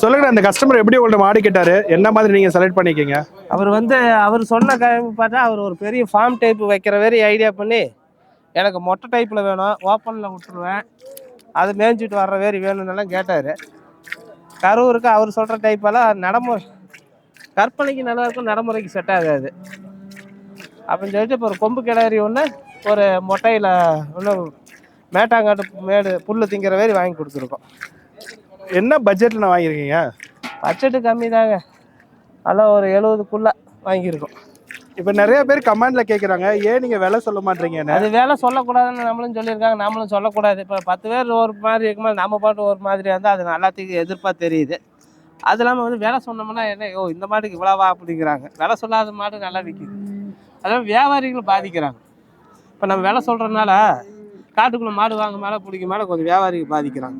சொல்லுங்க அந்த கஸ்டமர் எப்படி உங்கள்ட்ட மாடி கேட்டாரு? என்ன மாதிரி நீங்க செலக்ட் பண்ணிக்கீங்க அவர் வந்து அவர் சொன்ன டைம் பார்த்தா அவர் ஒரு பெரிய ஃபார்ம் டைப் வைக்கிற மாதிரி ஐடியா பண்ணி எனக்கு மொட்டை டைப்பில் வேணும் ஓப்பனில் விட்டுருவேன். அது மேய்ஞ்சிட்டு வர்ற மாதிரி வேணும்னெல்லாம் கேட்டார். கரூருக்கு அவர் சொல்கிற டைப்பெல்லாம் நடைமுறை கற்பனைக்கு நல்லா இருக்கும் நடைமுறைக்கு செட் ஆகாது. அப்படின்னு சொல்லிட்டு இப்போ ஒரு கொம்பு கிளறி ஒன்று ஒரு மொட்டையில் ஒன்று மேட்டாங்காட்டு மேடு புல் திங்கிற மாதிரி வாங்கி கொடுத்துருக்கோம். என்ன பட்ஜெட்ல நான் வாங்கியிருக்கீங்க? பட்ஜெட்டு கம்மி தாங்க அதெல்லாம் ஒரு எழுபதுக்குள்ளே வாங்கியிருக்கோம். இப்போ நிறைய பேர் கமெண்ட்ல கேக்குறாங்க ஏன் நீங்க விலை சொல்ல மாட்டீங்கன்னு அது வேலை சொல்லக்கூடாதுன்னு நம்மளும் சொல்லியிருக்காங்க நம்மளும் சொல்லக்கூடாது. இப்போ பத்து பேர் ஒரு மாதிரி இருக்கும்போது நம்ம பாட்டு ஒரு மாதிரி இருந்தால் அது எல்லாத்துக்கும் எதிர்ப்பாக தெரியுது. அது இல்லாமல் வந்து வேலை சொன்னோம்னா என்ன ஓ இந்த மாட்டுக்கு இவ்வளவா? அப்படிங்கிறாங்க. வேலை சொல்லாத மாடு நல்லா விற்கிது. அதாவது வியாபாரிகள் பாதிக்கிறாங்க. இப்போ நம்ம வேலை சொல்கிறதுனால காட்டுக்குள்ளே மாடு வாங்க மேலே பிடிக்க மேலே கொஞ்சம் வியாபாரிகள் பாதிக்கிறாங்க.